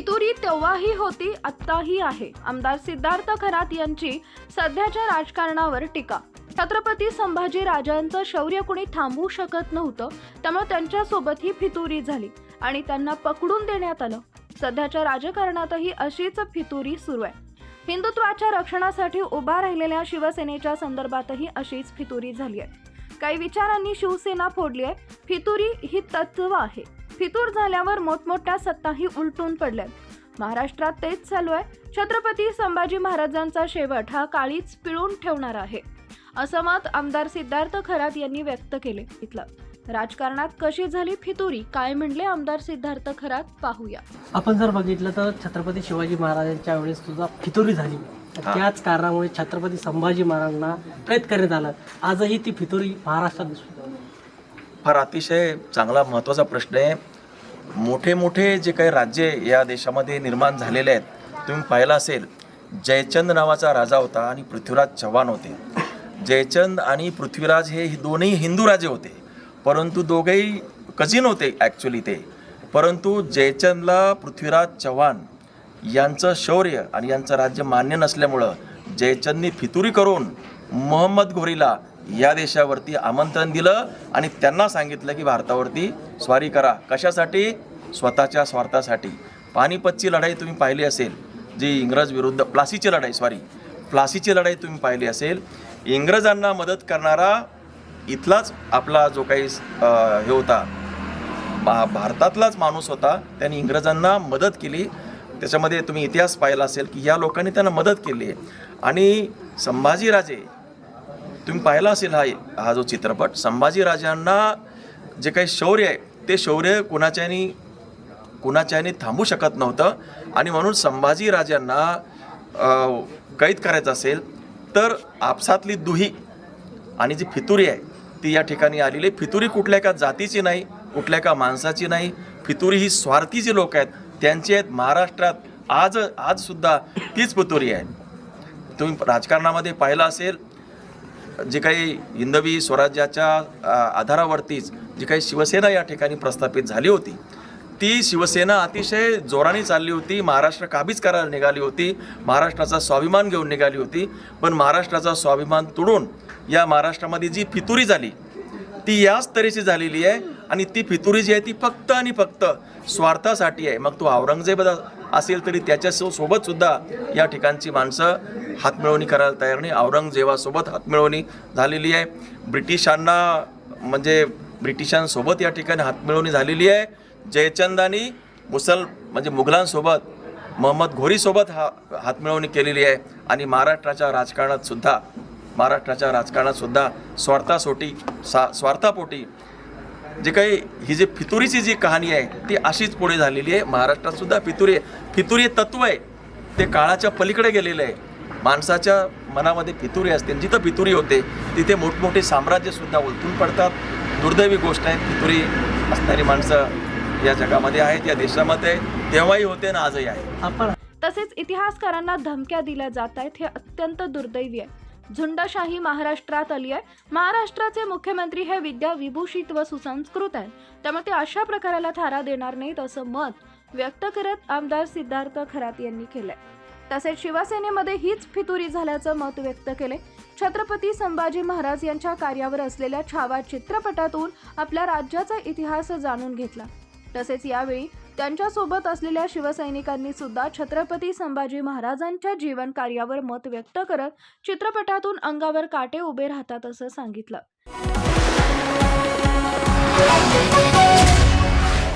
फितुरी तेव्हाही होती आत्ताही आहे. आमदार सिद्धार्थ खरात यांची सध्याच्या राजकारणावर टीका. छत्रपती संभाजी राजांचं शौर्य कुणी थांबवू शकत नव्हतं त्यामुळे त्यांच्यासोबत ही फितुरी झाली आणि त्यांना पकडून देण्यात आलं. सध्याच्या राजकारणातही अशीच फितुरी सुरू आहे. हिंदुत्वाच्या रक्षणासाठी उभा राहिलेल्या शिवसेनेच्या संदर्भातही अशीच फितुरी झाली आहे. काही विचारांनी शिवसेना फोडली आहे. फितुरी ही तत्व आहे. फितूर झाल्यावर मोठमोठ्या सत्ताही उलटून पडल्यात. महाराष्ट्रात तेच चालू आहे. छत्रपती संभाजी महाराजांचा शेवट हा काळीच पिळून ठेवणार आहे. असं मत आमदार सिद्धार्थ खरात यांनी व्यक्त केले इथलं. राजकारणात कशी झाली फितुरी काय म्हणले आमदार सिद्धार्थ खरात? पाहूया. आपण जर बघितलं तर छत्रपती शिवाजी महाराजांच्या वेळेस सुद्धा फितुरी झाली. त्याच कारणामुळे छत्रपती संभाजी महाराजांना कैद करण्यात आलं. आजही ती फितुरी महाराष्ट्रात दिसते फार अतिशय चांगला महत्त्वाचा प्रश्न आहे. मोठे मोठे जे काही राज्ये या देशामध्ये निर्माण झालेले आहेत तुम्ही पाहिलं असेल जयचंद नावाचा राजा होता आणि पृथ्वीराज चव्हाण होते. जयचंद आणि पृथ्वीराज हे दोन्ही हिंदू राजे होते. परंतु दोघेही कझिन होते ॲक्च्युली ते. परंतु जयचंदला पृथ्वीराज चव्हाण यांचं शौर्य आणि यांचं राज्य मान्य नसल्यामुळं जयचंदनी फितुरी करून मोहम्मद घोरीला या देशावरती आमंत्रण दिलं आणि त्यांना सांगितलं की भारतावरती स्वारी करा. कशासाठी? स्वतःच्या स्वार्थासाठी. पानिपतची लढाई तुम्ही पाहिली असेल जी इंग्रज विरुद्ध प्लासीची लढाई सॉरी प्लासीची लढाई तुम्ही पाहिली असेल इंग्रजांना मदत करणारा इथलाच आपला जो काही हे होता भा भारतातलाच माणूस होता त्यांनी इंग्रजांना मदत केली. त्याच्यामध्ये तुम्ही इतिहास पाहिला असेल की या लोकांनी त्यांना मदत केली आहे. आणि संभाजीराजे तुम्ही पाहिला असेल हा हा जो चित्रपट? संभाजीराजांना जे काही शौर्य आहे ते शौर्य कुणाच्यानी कुणाच्यानी थांबू शकत नव्हतं. आणि म्हणून संभाजीराजांना कैद करायचं असेल तर आपसातली दुही आणि जी फितुरी आहे ती या ठिकाणी आलेली आहे. फितुरी कुठल्या एका जातीची नाही कुठल्या एका माणसाची नाही. फितुरी ही स्वार्थी जी लोक आहेत त्यांची आहेत महाराष्ट्रात आज आजसुद्धा तीच फितुरी आहे. तुम्ही राजकारणामध्ये पाहिलं असेल जे काही हिंदवी स्वराज्याच्या आधारावरतीच जी काही शिवसेना या ठिकाणी प्रस्थापित झाली होती ती शिवसेना अतिशय जोराने चालली होती महाराष्ट्र काबीज करायला निघाली होती महाराष्ट्राचा स्वाभिमान घेऊन निघाली होती पण महाराष्ट्राचा स्वाभिमान तुडून या महाराष्ट्रामध्ये जी फितुरी झाली ती याच तऱ्हेची झालेली आहे. आणि ती फितुरी जी आहे ती फक्त आणि फक्त स्वार्थासाठी आहे. मग तो औरंगजेब असेल तरी त्याच्या सोबत सुद्धा या ठिकाणची माणसं हातमिळवणी करायला तयार नाही. औरंगजेबासोबत हातमिळवणी झालेली आहे. ब्रिटिशांना म्हणजे ब्रिटिशांसोबत या ठिकाणी हातमिळवणी झालेली आहे. जयचंदानी मुसल म्हणजे मुघलांसोबत मोहम्मद घोरीसोबत हा हातमिळवणी केलेली आहे. आणि महाराष्ट्राच्या राजकारणात सुद्धा महाराष्ट्राच्या राजकारणात सुद्धा स्वार्थासोटी सा स्वार्थापोटी जे काही ही जी फितुरीची जी कहाणी आहे ती अशीच पुढे झालेली आहे. महाराष्ट्रात सुद्धा फितुरी फितुरी तत्व आहे. ते काळाच्या पलीकडे गेलेलं आहे. माणसाच्या मनामध्ये फितुरी असते. जिथं फितुरी होते तिथे मोठमोठे साम्राज्य सुद्धा उलटून पडतात. दुर्दैवी गोष्ट आहे फितुरी असणारी माणसं या जगामध्ये आहेत या देशामध्ये तेव्हाही होते ना आजही आहे आपण तसेच इतिहासकारांना धमक्या दिल्या जात आहेत हे अत्यंत दुर्दैवी आहे. झुंडशाही महाराष्ट्रात आली आहे. महाराष्ट्राचे मुख्यमंत्री हे विद्या विभूषित व सुसंस्कृत आहेत. त्यामुळे ते अशा प्रकाराला थारा देणार नाहीत असं मत व्यक्त करत आमदार सिद्धार्थ खरात यांनी केलंय. तसेच शिवसेनेमध्ये हीच फितुरी झाल्याचं मत व्यक्त केले छत्रपती संभाजी महाराज यांच्या कार्यावर असलेल्या छावा चित्रपटातून आपल्या राज्याचा इतिहास जाणून घेतला. तसेच यावेळी त्यांच्यासोबत असलेल्या शिवसैनिकांनी सुद्धा छत्रपती संभाजी महाराजांच्या जीवन कार्यावर मत व्यक्त करत चित्रपटातून अंगावर काटे उभे राहतात असं सांगितलं.